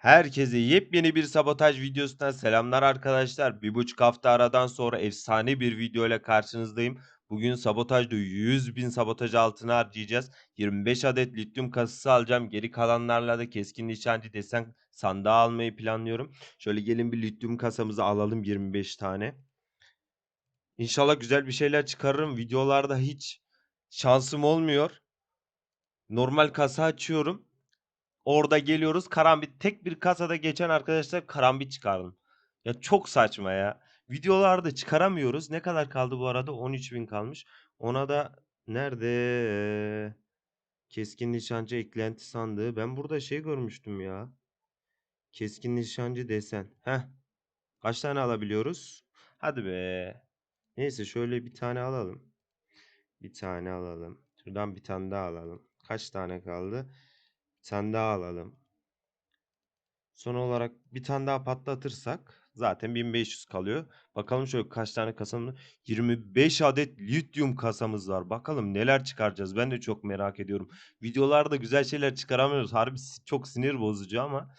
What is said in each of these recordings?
Herkese yepyeni bir sabotaj videosundan selamlar arkadaşlar. Bir buçuk hafta aradan sonra efsane bir video ile karşınızdayım. Bugün sabotajda 100 bin sabotaj altına harcayacağız. 25 adet lityum kasası alacağım. Geri kalanlarla da keskin nişancı desen sandığı almayı planlıyorum. Şöyle gelin bir lityum kasamızı alalım 25 tane. İnşallah güzel bir şeyler çıkarırım. Videolarda hiç şansım olmuyor. Normal kasa açıyorum. Orada geliyoruz karambit. Tek bir kasada geçen arkadaşlar karambit çıkardım. Ya çok saçma ya. Videolarda çıkaramıyoruz. Ne kadar kaldı bu arada? 13.000 kalmış. Ona da nerede? Keskin nişancı eklenti sandığı. Ben burada şey görmüştüm ya. Keskin nişancı desen. Heh. Kaç tane alabiliyoruz? Hadi be. Neyse şöyle bir tane alalım. Bir tane alalım. Şuradan bir tane daha alalım. Kaç tane kaldı? Tane daha alalım. Son olarak bir tane daha patlatırsak zaten 1500 kalıyor. Bakalım şöyle kaç tane kasamız 25 adet lityum kasamız var. Bakalım neler çıkaracağız. Ben de çok merak ediyorum. Videolarda güzel şeyler çıkaramıyoruz. Harbi çok sinir bozucu ama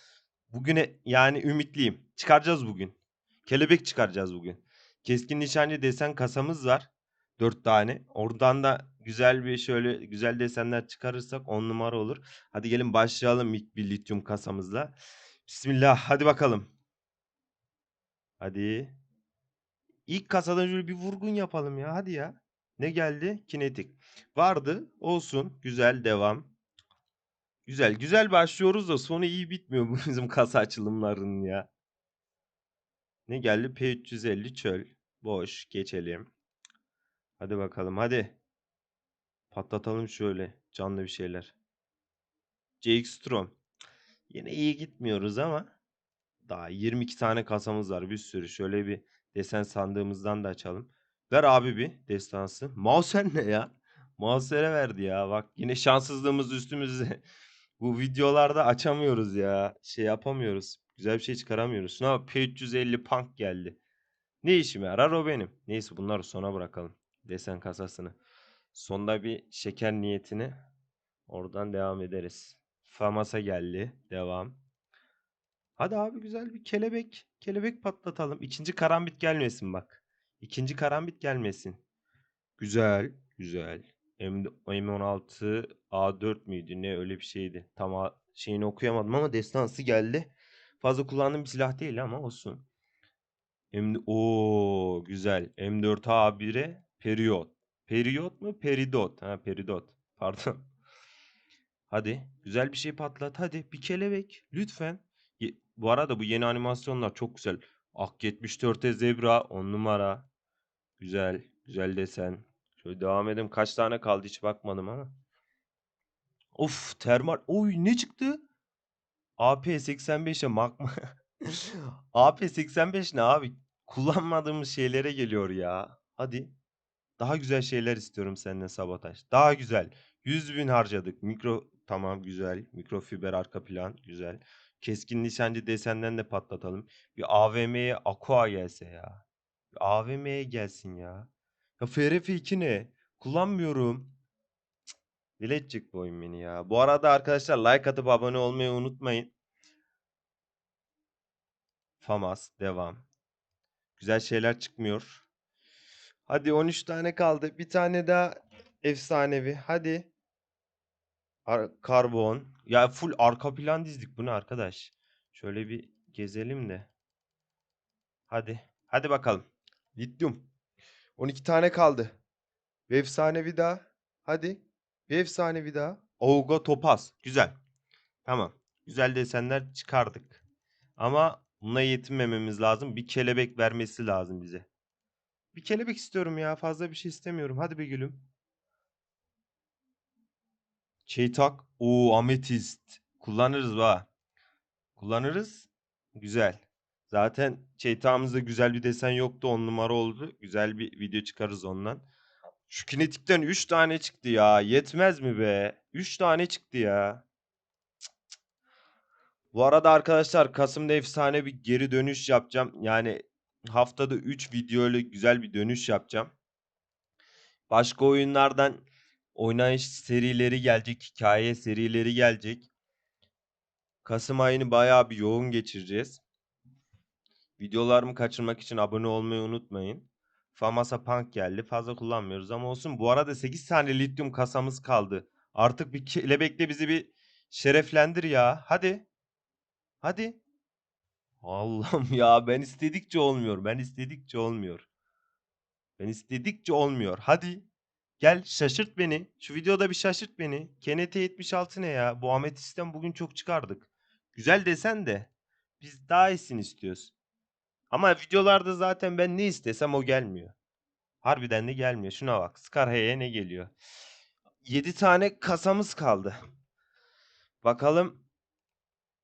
bugüne yani ümitliyim. Çıkaracağız bugün. Kelebek çıkaracağız bugün. Keskin nişancı desen kasamız var. 4 tane. Oradan da güzel bir şöyle güzel desenler çıkarırsak 10 numara olur. Hadi gelin başlayalım ilk bir lityum kasamızla. Bismillah hadi bakalım. Hadi. İlk kasadan şöyle bir vurgun yapalım ya hadi ya. Ne geldi? Kinetik. Vardı. Olsun. Güzel devam. Güzel. Güzel başlıyoruz da sonu iyi bitmiyor bu bizim kasa açılımlarının ya. Ne geldi? P350 çöl. Boş. Geçelim. Hadi bakalım hadi. Patlatalım şöyle canlı bir şeyler. CX Strom. Yine iyi gitmiyoruz ama daha 22 tane kasamız var bir sürü. Şöyle bir desen sandığımızdan da açalım. Ver abi bir destansı. Mauser ne ya? Mauser'e verdi ya. Bak yine şanssızlığımız üstümüzde. Bu videolarda açamıyoruz ya. Şey yapamıyoruz. Güzel bir şey çıkaramıyoruz. Şuna P350 punk geldi. Ne işime yarar o benim. Neyse bunları sona bırakalım. Desen kasasını. Sonda bir şeker niyetini oradan devam ederiz. Famas'a geldi. Devam. Hadi abi güzel bir kelebek. Kelebek patlatalım. İkinci karambit gelmesin bak. İkinci karambit gelmesin. Güzel. Güzel. M M16 A4 müydü? Ne öyle bir şeydi. Tam şeyini okuyamadım ama destansı geldi. Fazla kullandığım bir silah değil ama olsun. M o güzel. M4 A1'e periyot. Periyot mu? Peridot. Ha peridot. Pardon. Hadi. Güzel bir şey patlat. Hadi. Bir kelebek. Lütfen. Ye- Bu arada bu yeni animasyonlar çok güzel. Ak 74'e zebra. 10 numara. Güzel. Güzel desen. Şöyle devam edelim. Kaç tane kaldı hiç bakmadım ama. Of termal. Oy ne çıktı? AP85'e makma. AP85 ne abi? Kullanmadığımız şeylere geliyor ya. Hadi. Daha güzel şeyler istiyorum senden sabotaj. Daha güzel. 100 bin harcadık. Mikro tamam güzel. Mikrofiber arka plan güzel. Keskin nişancı desenden de patlatalım. Bir AVM'ye Aqua gelse ya. Bir AVM'ye gelsin ya. Ya FRF2 ne? Kullanmıyorum. Edecek bu oyun beni ya. Bu arada arkadaşlar like atıp abone olmayı unutmayın. Famas devam. Güzel şeyler çıkmıyor. Hadi 13 tane kaldı. Bir tane daha efsanevi. Hadi. Ar- karbon. Ya full arka plan dizdik. Bu ne arkadaş? Şöyle bir gezelim de. Hadi. Hadi bakalım. Lityum. 12 tane kaldı. Bir efsanevi daha. Hadi. Bir efsanevi daha. Olga Topaz. Güzel. Tamam. Güzel desenler çıkardık. Ama buna yetinmememiz lazım. Bir kelebek vermesi lazım bize. Bir kelebek istiyorum ya. Fazla bir şey istemiyorum. Hadi be gülüm. Çeytak. Oo ametist. Kullanırız va. Kullanırız. Güzel. Zaten çeytağımızda güzel bir desen yoktu. 10 numara oldu. Güzel bir video çıkarız ondan. Şu kinetikten 3 tane çıktı ya. Yetmez mi be? 3 tane çıktı ya. Bu arada arkadaşlar Kasım'da efsane bir geri dönüş yapacağım. Yani haftada 3 video ile güzel bir dönüş yapacağım. Başka oyunlardan oynayış serileri gelecek, hikaye serileri gelecek. Kasım ayını bayağı bir yoğun geçireceğiz. Videolarımı kaçırmak için abone olmayı unutmayın. Famasa Punk geldi. Fazla kullanmıyoruz ama olsun. Bu arada 8 tane lityum kasamız kaldı. Artık bir kelebekle bizi bir şereflendir ya. Hadi. Hadi. Allah'ım ya ben istedikçe olmuyor. Ben istedikçe olmuyor. Ben istedikçe olmuyor. Hadi. Gel şaşırt beni. Şu videoda bir şaşırt beni. KNT 76 ne ya? Bu ametisten bugün çok çıkardık. Güzel desen de. Biz daha iyisini istiyoruz. Ama videolarda zaten ben ne istesem o gelmiyor. Harbiden de gelmiyor. Şuna bak. Scarhe'ye ne geliyor? 7 tane kasamız kaldı. Bakalım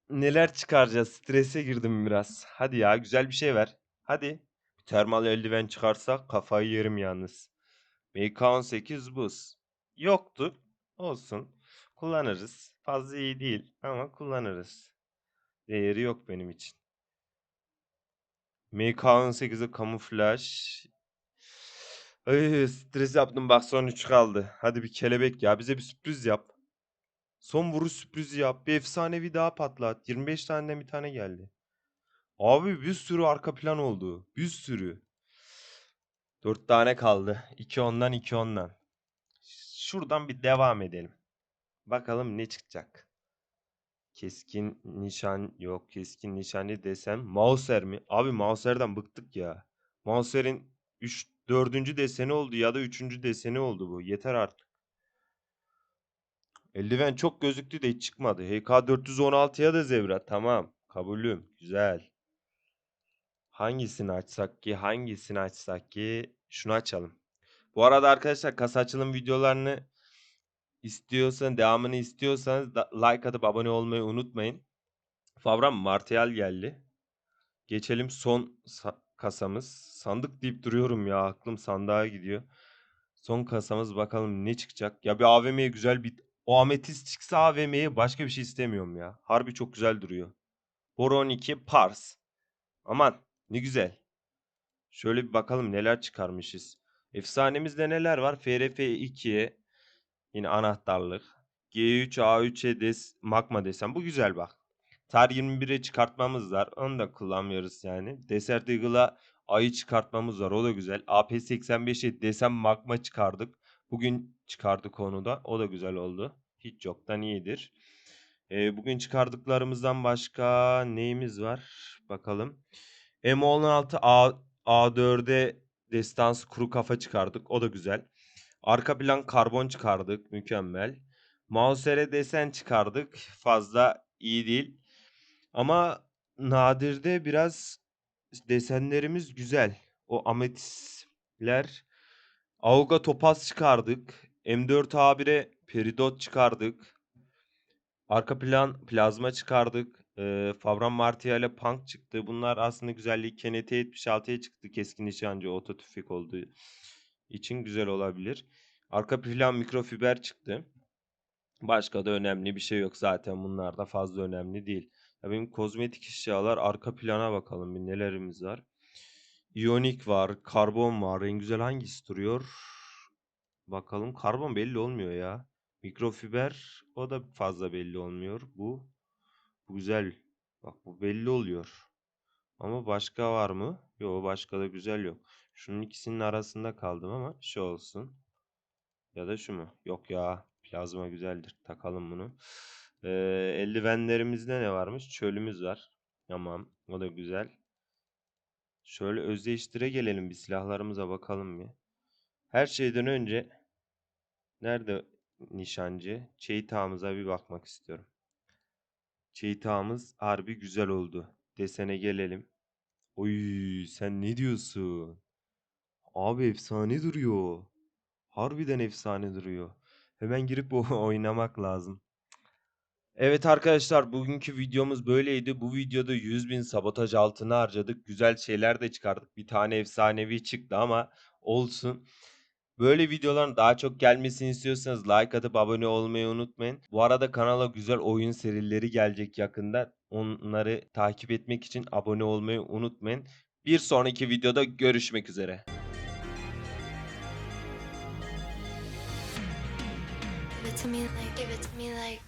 neler çıkaracağız. Strese girdim biraz. Hadi ya güzel bir şey ver. Hadi. Termal eldiven çıkarsa kafayı yerim yalnız. MK18 buz. Yoktu. Olsun. Kullanırız. Fazla iyi değil ama kullanırız. Değeri yok benim için. MK18'e kamuflaj. Ay, stres yaptım bak son 3 kaldı. Hadi bir kelebek ya bize bir sürpriz yap. Son vuruş sürprizi yap. Bir efsanevi daha patlat. 25 taneden bir tane geldi. Abi bir sürü arka plan oldu. Bir sürü. 4 tane kaldı. 2 ondan 2 ondan. Şuradan bir devam edelim. Bakalım ne çıkacak. Keskin nişan yok. Keskin nişancı desem. Mauser mi? Abi Mauser'den bıktık ya. Mauser'in 3 4. deseni oldu ya da 3. deseni oldu bu. Yeter artık. Eldiven çok gözüktü de hiç çıkmadı. HK 416'ya da zevra. Tamam. Kabulüm. Güzel. Hangisini açsak ki? Hangisini açsak ki? Şunu açalım. Bu arada arkadaşlar kasa açılım videolarını istiyorsan, devamını istiyorsanız like atıp abone olmayı unutmayın. Favram Martial geldi. Geçelim son sa- kasamız. Sandık deyip duruyorum ya. Aklım sandığa gidiyor. Son kasamız bakalım ne çıkacak. Ya bir AVM'ye güzel bir o ametist çıksa AVM'ye başka bir şey istemiyorum ya. Harbi çok güzel duruyor. Boron 2 Pars. Aman ne güzel. Şöyle bir bakalım neler çıkarmışız. Efsanemizde neler var? FRF 2'ye yine anahtarlık. G3 A3'e des magma desem. Bu güzel bak. Tar 21'e çıkartmamız var. Onu da kullanmıyoruz yani. Desert Eagle'a ayı çıkartmamız var. O da güzel. AP85'e desem magma çıkardık. Bugün çıkardık onu da. O da güzel oldu. Hiç yoktan iyidir. Ee, bugün çıkardıklarımızdan başka neyimiz var? Bakalım. M16 A, A4'e destans kuru kafa çıkardık. O da güzel. Arka plan karbon çıkardık. Mükemmel. Mauser'e desen çıkardık. Fazla iyi değil. Ama nadirde biraz desenlerimiz güzel. O ametistler. Auga topaz çıkardık. M4 A1'e peridot çıkardık. Arka plan plazma çıkardık. Ee, Fabran Martial ile Punk çıktı. Bunlar aslında güzelliği KNT 76'ya çıktı. Keskin nişancı oto tüfek olduğu için güzel olabilir. Arka plan mikrofiber çıktı. Başka da önemli bir şey yok zaten bunlar da fazla önemli değil. Ya benim kozmetik eşyalar arka plana bakalım bir nelerimiz var. İyonik var, karbon var. En güzel hangisi duruyor? Bakalım karbon belli olmuyor ya. Mikrofiber o da fazla belli olmuyor. Bu bu güzel. Bak bu belli oluyor. Ama başka var mı? Yok başka da güzel yok. Şunun ikisinin arasında kaldım ama şu olsun. Ya da şu mu? Yok ya. Plazma güzeldir. Takalım bunu. Ee, eldivenlerimizde ne varmış? Çölümüz var. Tamam. O da güzel. Şöyle özdeştire gelelim bir silahlarımıza bakalım bir. Her şeyden önce nerede nişancı? Çeytağımıza bir bakmak istiyorum. Çeytağımız harbi güzel oldu. Desene gelelim. Oy sen ne diyorsun? Abi efsane duruyor. Harbiden efsane duruyor. Hemen girip oynamak lazım. Evet arkadaşlar bugünkü videomuz böyleydi. Bu videoda 100.000 sabotaj altını harcadık. Güzel şeyler de çıkardık. Bir tane efsanevi çıktı ama olsun. Böyle videoların daha çok gelmesini istiyorsanız like atıp abone olmayı unutmayın. Bu arada kanala güzel oyun serileri gelecek yakında. Onları takip etmek için abone olmayı unutmayın. Bir sonraki videoda görüşmek üzere. Give it to me like, give it to me like.